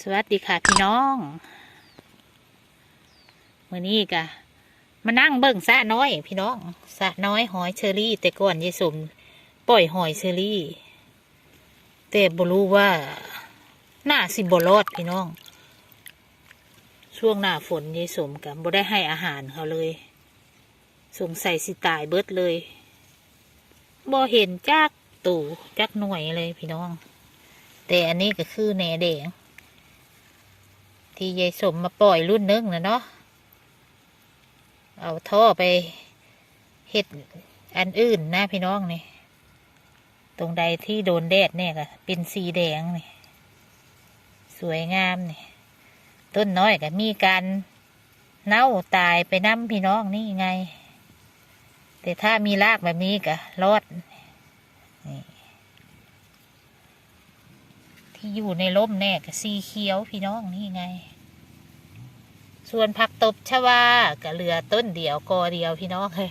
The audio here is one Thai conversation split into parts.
สวัสดีค่ะพี่น้องมื่อนี้กะมานั่งเบิ่งสะน้อย พี่น้องสะน้อยหอยเชอรี่ แต่ก่อนยายสมปล่อยหอยเชอรี่ แต่บรู้ว่าหน้าสิบรอดพี่น้อง ช่วงหน้าฝนยายสมกับบ่ได้ให้อาหารเขาเลย สงสัยสิตายเบิดเลยบ่เห็นจักตู่จักหน่วยเลยพี่น้อง แต่อันนี้ก็คือแหนแดง ที่ยายสมมาปล่อยรุ่นนึงนะเนาะเอาท่อไปเห็ดอันอื่นนะพี่น้องนี่ ตรงใดที่โดนแดดเนี่ยก็เป็นสีแดงนี่ สวยงามนี่ ต้นน้อยก็มีการเน่าตายไปน้ำพี่น้องนี่ไง แต่ถ้ามีรากแบบนี้ก็รอด ที่อยู่ในร่มแน่กับสีเขียวพี่น้องนี่ไง ส่วนผักตบชวากับเหลือต้นเดียวกอเดียวพี่น้องเลย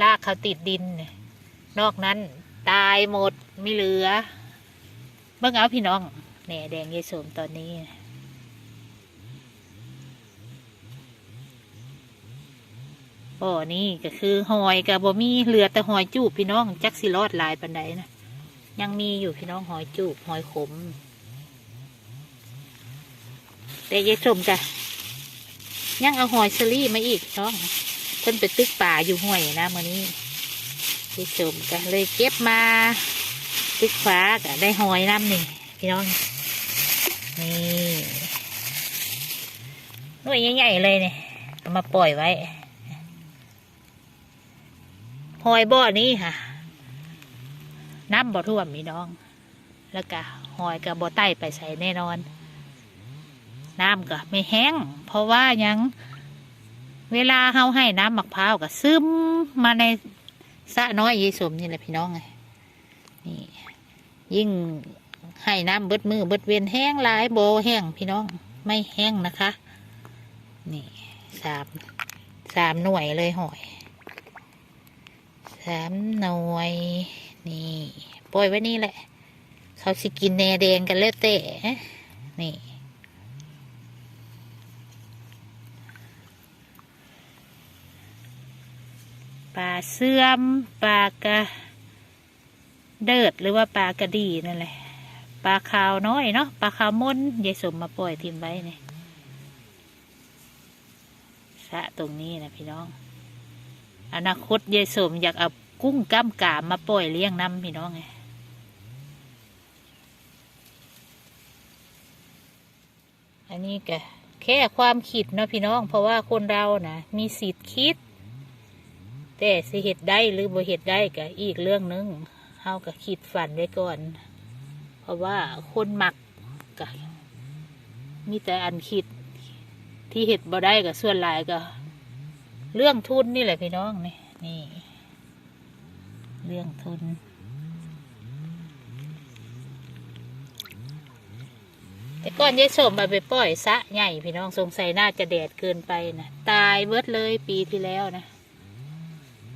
รากเขาติดดิน นอกนั้นตายหมดไม่เหลือ เบิ่งเอาพี่น้องแหน่แดงยายสมตอนนี้บ่อนี่ก็คือหอยกับบ่มีเหลือแต่หอยจูบพี่น้อง จักสิรอดลายปันใดนะยังมีอยู่พี่น้องหอยจูบหอยขม แต่ยายสมจ้ะยังเอาหอยเชอรี่มาอีกน้องเพิ่นไปตึกป่าอยู่ห้วยนะมื่อนี้ยายสมก็เลยเก็บมา ตึกฟ้าก็ได้หอยน้ำนี่พี่น้องนี่หน่วยใหญ่ๆเลยเนี่ยเอามาปล่อยไว้หอยบ่อนี้ค่ะ น้ำบ่อท่วมพี่น้อง แล้วก็หอยกับบ่อไต้ไปใส่แน่นอน น้ำก็ไม่แห้ง เพราะว่ายังเวลาเฮาให้น้ำมะพร้าวก็ซึมมาในสะน้อยยีสมนี่แหละพี่น้องไงนี่ยิ่งให้น้ำเบิดมือเบิดเวียนแห้งหลายโบแห้งพี่น้องไม่แห้งนะคะ นี่สามสามหน่วยเลยหอยสามหน่วย นี่ปล่อยไว้นี่แหละ เขาสิกินแนแดงกันแล้วแต่นี่ ลาเสื่อมปลากระเดิดหรือว่าปลากระดีนั่นแหละปลาขาวน้อยเนาะปลาขาวม้นยายสมมาปล่อยทิ้งไว้เนี่ยสะตรงนี้นะพี่น้อง อนาคตยายสมอยากเอากุ้งก้ามกามมาปล่อยเลี้ยงน้ำพี่น้องไงอันนี้ก็แค่ความคิดเนาะพี่น้อง เพราะว่าคนเรานะมีสิทธิ์คิด แต่สิเหตุได้หรือบ่เหตุได้ก็อีกเรื่องหนึงเฮาก็คิดฝันไว้ก่อน เพราะว่าคนมักก็มีแต่อันคิดที่เหตุบ่ได้ก็ส่วนหลายก็ เรื่องทุนนี่แหละพี่น้องนี่นี่ เรื่องทุนแต่ก่อนยายสมมาไปปล่อยสะใหญ่พี่น้องสงสัยน่าจะแดดเกินไปนะตายเบิดเลยปีที่แล้วนะ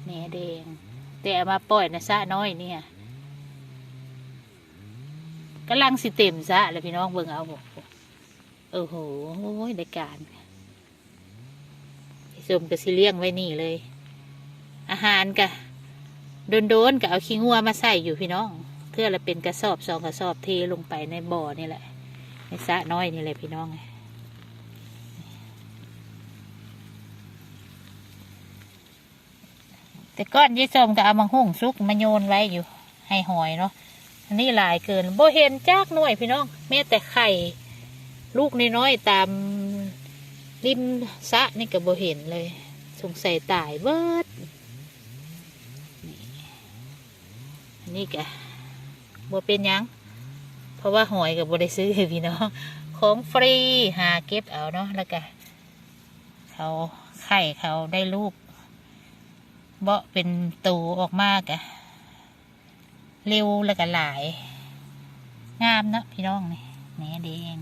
แหนแดง แต่เอามาปล่อยนะสะน้อยเนี่ยกำลังสิเต็มสะเลยพี่น้องเบิ่งเอาบอกโอ้โหได้การยายสมก็สิเลี้ยงไว้นี่เลย อาหารกะโดนๆก็เอาขี้งัวมาใส่อยู่พี่น้องเพื่อละเป็นกระสอบสองกระสอบเทลงไปในบ่อนี่แหละในสระน้อยนี่เลยพี่น้องไง แต่ก้อนยี่ส้มก็เอามาหุ่งซุกมาโยนไว้อยู่ ให้หอยเนาะอันนี้หลายเกินโบเห็นจากหน่วยพี่น้องแม้แต่ไข่ ลูกน้อยๆตามริมสะนี่ก็โบเห็นเลย สงสัยตายเบิดนี่อันนี้ก็โบเป็นยัง เพราะว่าหอยกับบได้ซื้อพี่น้องของฟรีหาเก็บเอาเนาะแล้วก็เขาไข่เขาได้ลูก เบาะเป็นตูออกมากอะเร็วแล้วก็หลาย งามเนาะพี่น้องนี่แหนแดง